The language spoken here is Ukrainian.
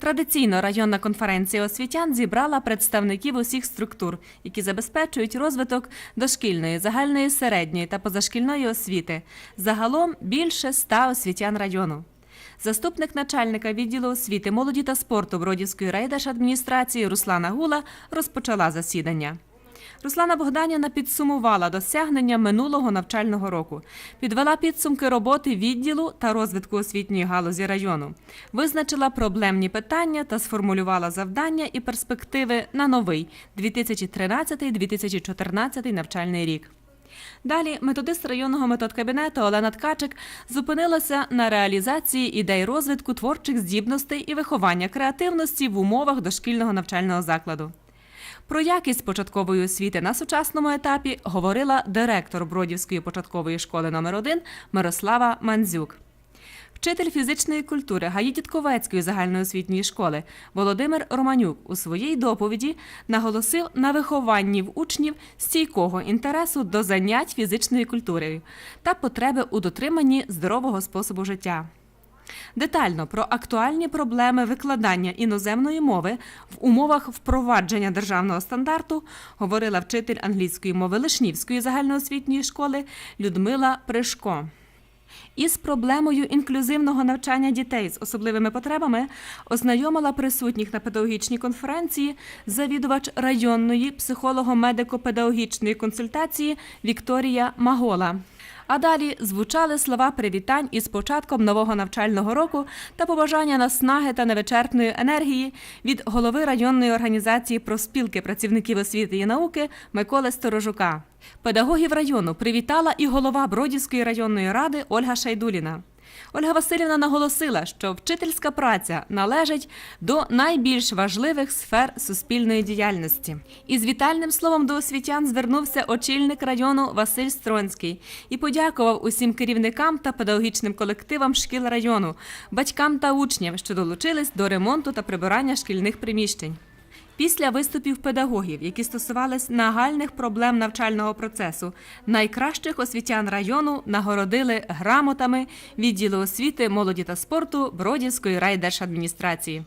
Традиційно районна конференція освітян зібрала представників усіх структур, які забезпечують розвиток дошкільної, загальної середньої та позашкільної освіти. Загалом більше ста освітян району. Заступник начальника відділу освіти, молоді та спорту Бродівської райдержадміністрації Руслана Гула розпочала засідання. Руслана Богданіна підсумувала досягнення минулого навчального року, підвела підсумки роботи відділу та розвитку освітньої галузі району, визначила проблемні питання та сформулювала завдання і перспективи на новий 2013-2014 навчальний рік. Далі методист районного методкабінету Олена Ткачик зупинилася на реалізації ідей розвитку творчих здібностей і виховання креативності в умовах дошкільного навчального закладу. Про якість початкової освіти на сучасному етапі говорила директор Бродівської початкової школи номер 1 Мирослава Мандзюк. Вчитель фізичної культури ГАІ Дідковецької загальноосвітньої школи Володимир Романюк у своїй доповіді наголосив на вихованні в учнів стійкого інтересу до занять фізичною культурою та потреби у дотриманні здорового способу життя. Детально про актуальні проблеми викладання іноземної мови в умовах впровадження державного стандарту говорила вчитель англійської мови Лишнівської загальноосвітньої школи Людмила Пришко. Із проблемою інклюзивного навчання дітей з особливими потребами ознайомила присутніх на педагогічній конференції завідувач районної психолого-медико-педагогічної консультації Вікторія Магола. А далі звучали слова привітань із початком нового навчального року та побажання наснаги та невичерпної енергії від голови районної організації профспілки працівників освіти і науки Миколи Сторожука. Педагогів району привітала і голова Бродівської районної ради Ольга Шайдуліна. Ольга Васильівна наголосила, що вчительська праця належить до найбільш важливих сфер суспільної діяльності. Із вітальним словом до освітян звернувся очільник району Василь Стронський і подякував усім керівникам та педагогічним колективам шкіл району, батькам та учням, що долучились до ремонту та прибирання шкільних приміщень. Після виступів педагогів, які стосувались нагальних проблем навчального процесу, найкращих освітян району нагородили грамотами відділу освіти, молоді та спорту Бродівської райдержадміністрації.